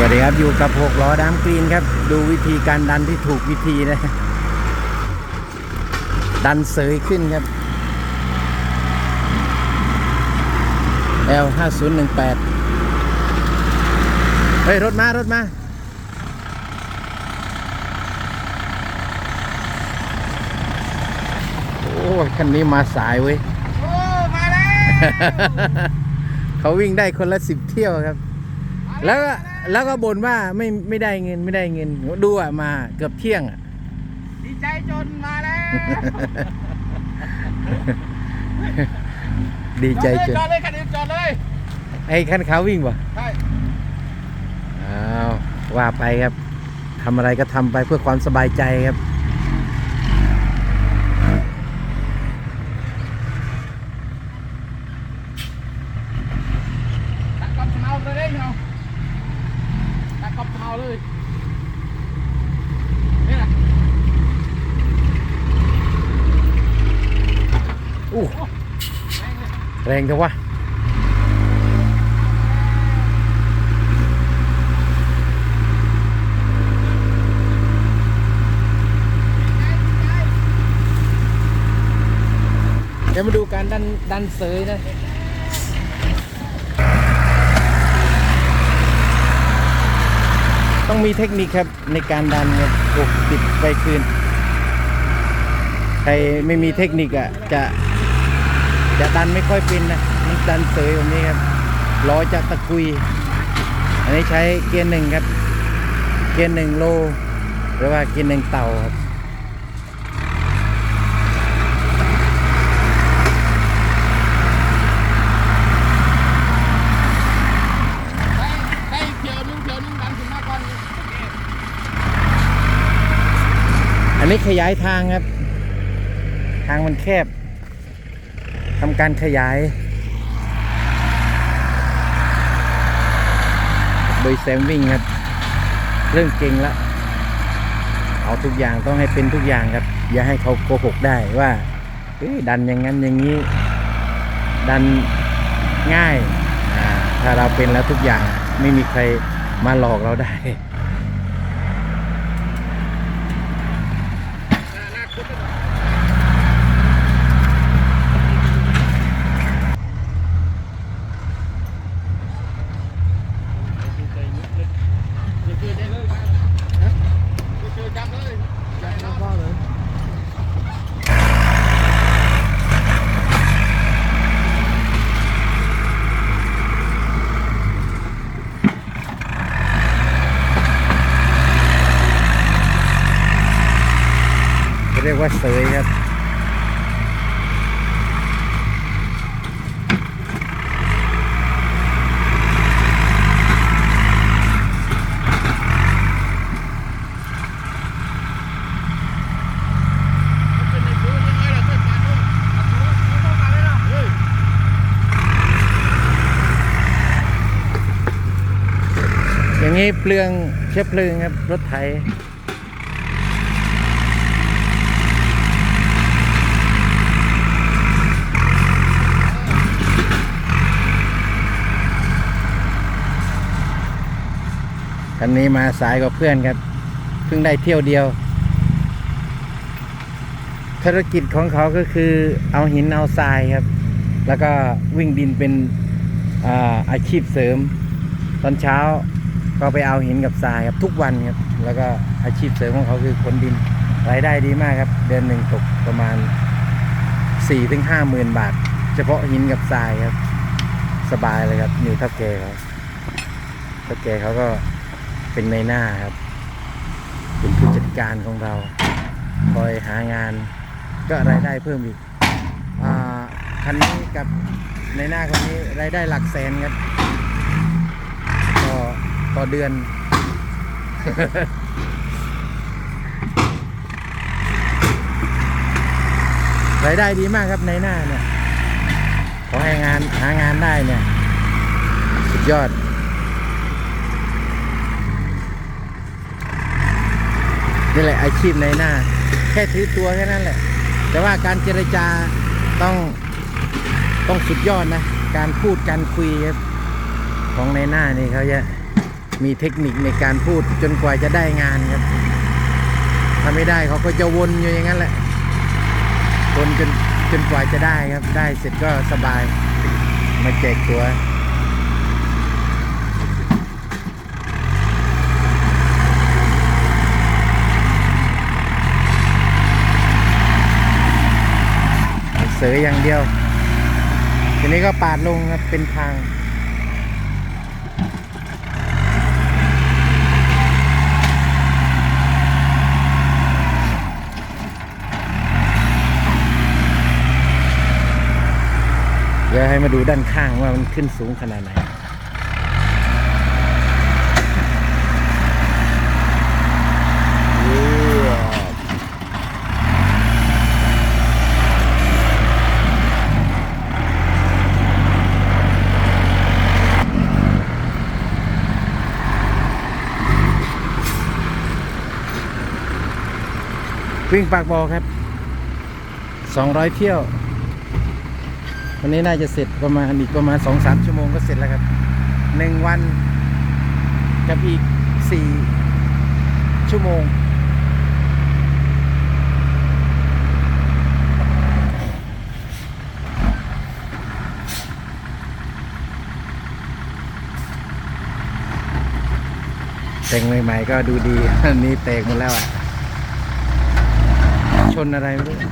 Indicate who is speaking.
Speaker 1: สวัสดีครับอยู่กับหกล้อดามกรีนครับ ดูวิธีการดันที่ถูกวิธีนะ ดันเสยขึ้นครับ L 5 0 1 8เฮ้ย รถมา รถมา โอ้ยคันนี้มาสายเว้ย
Speaker 2: โอ้ มาแล้ว
Speaker 1: เขาวิ่งได้คนละสิบเที่ยวครับ แล้วก็ แล้วก็บ่นว่าไม่ไม่ได้เงินไม่ได้เงินดูอะมาเกือบเที่ยงอะ
Speaker 2: ดีใจจนมาแล้ว
Speaker 1: ดีใจจน
Speaker 2: จอดเลยคันอื่นจอดเลย
Speaker 1: ไอ้คันขาววิ่งป่ะ
Speaker 2: ใช่
Speaker 1: อ้าวว่าไปครับทำอะไรก็ทำไปเพื่อความสบายใจครับ
Speaker 2: ตัดกอบเมาเลยเด้เนาะตัดกอบเมาเลยนี่แหละ
Speaker 1: อู้ แรงจังวะเดี๋ยวมาดูการดันดันเสยนะต้องมีเทคนิคครับในการดันครับโอ้ติดไปคืน ใครไม่มีเทคนิคอะจะ จะดันไม่ค่อยเป็นนะนี่ดันเสยแบบนี้ครับล้อจะตะกุย อันนี้ใช้เกียร์หนึ่งครับ เกียร์หนึ่งโล หรือว่าเกียร์หนึ่งเต่าครับ
Speaker 2: ได้ได้เขียนึงเขียนึงดันถึงหน้าก่อน
Speaker 1: อันนี้ขยายทางครับ ทางมันแคบ ทำการขยาย โดยแซมวิ่งครับ เริ่มเก่งแล้ว เอาทุกอย่างต้องให้เป็นทุกอย่างครับ อย่าให้เขาโกหกได้ว่าดันอย่างนั้นอย่างนี้ ดันง่าย ถ้าเราเป็นแล้วทุกอย่างไม่มีใครมาหลอกเราได้
Speaker 2: อย่าเจอใจเลยนะอย่าเจอจับเลยอย่าให้เราเลย
Speaker 1: เรียกว่าเสยครับ
Speaker 2: เป็นในพื้นยังไงล่ะเปลยเนาะเฮ้ย
Speaker 1: อย่างนี้เปลืองเชื้อเพลิงครับรถไถ คันนี้มาสายกว่าเพื่อนครับ เพิ่งได้เที่ยวเดียวภารกิจของเขาก็คือเอาหินเอาทรายครับ แล้วก็วิ่งดินเป็นอาอาชีพเสริม ตอนเช้าก็ไปเอาหินกับทรายครับทุกวันครับ แล้วก็อาชีพเสริมของเขาคือขนดิน รายได้ดีมากครับ เดือนหนึ่งตกประมาณ4ี่ถึงห้าหมื่นบาท เฉพาะหินกับทรายครับ สบายเลยครับนิวทับแกเขาทับแกเขาก็ เป็นในหน้าครับ เป็นผู้จัดการของเรา คอยหางาน ก็รายได้เพิ่มอีกอคันนี้กับในหน้าคนนี้รายได้หลักแสนครับต่อต่อเดือนรายได้ดีมากครับในหน้าเนี่ย ขอให้งานหางานได้เนี่ย สุดยอด นี่แหละอาชีพในหน้า แค่ถือตัวแค่นั้นแหละ แต่ว่าการเจรจาต้องต้องสุดยอดนะ การพูดการคุยครับของในหน้านี่เขาจะมีเทคนิคในการพูดจนกว่าจะได้งานครับ ถ้าไม่ได้เขาก็จะวนอยู่อย่างนั้นแหละ วนจนจนกว่าจะได้ครับ ได้เสร็จก็สบาย มาแจกตัว เสยอย่างเดียว ทีนี้ก็ปาดลงครับเป็นทางเดี๋ยวให้มาดูด้านข้างว่ามันขึ้นสูงขนาดไหน วิ่งปากบอครับ 200 เที่ยว วันนี้น่าจะเสร็จประมาณอีกประมาณ 2-3 ชั่วโมงก็เสร็จแล้วครับ 1 วันกับอีก 4 ชั่วโมงแต่งใหม่ๆก็ดูดีอันนี้แตกหมดแล้วอะ ชนอะไรไม่รู้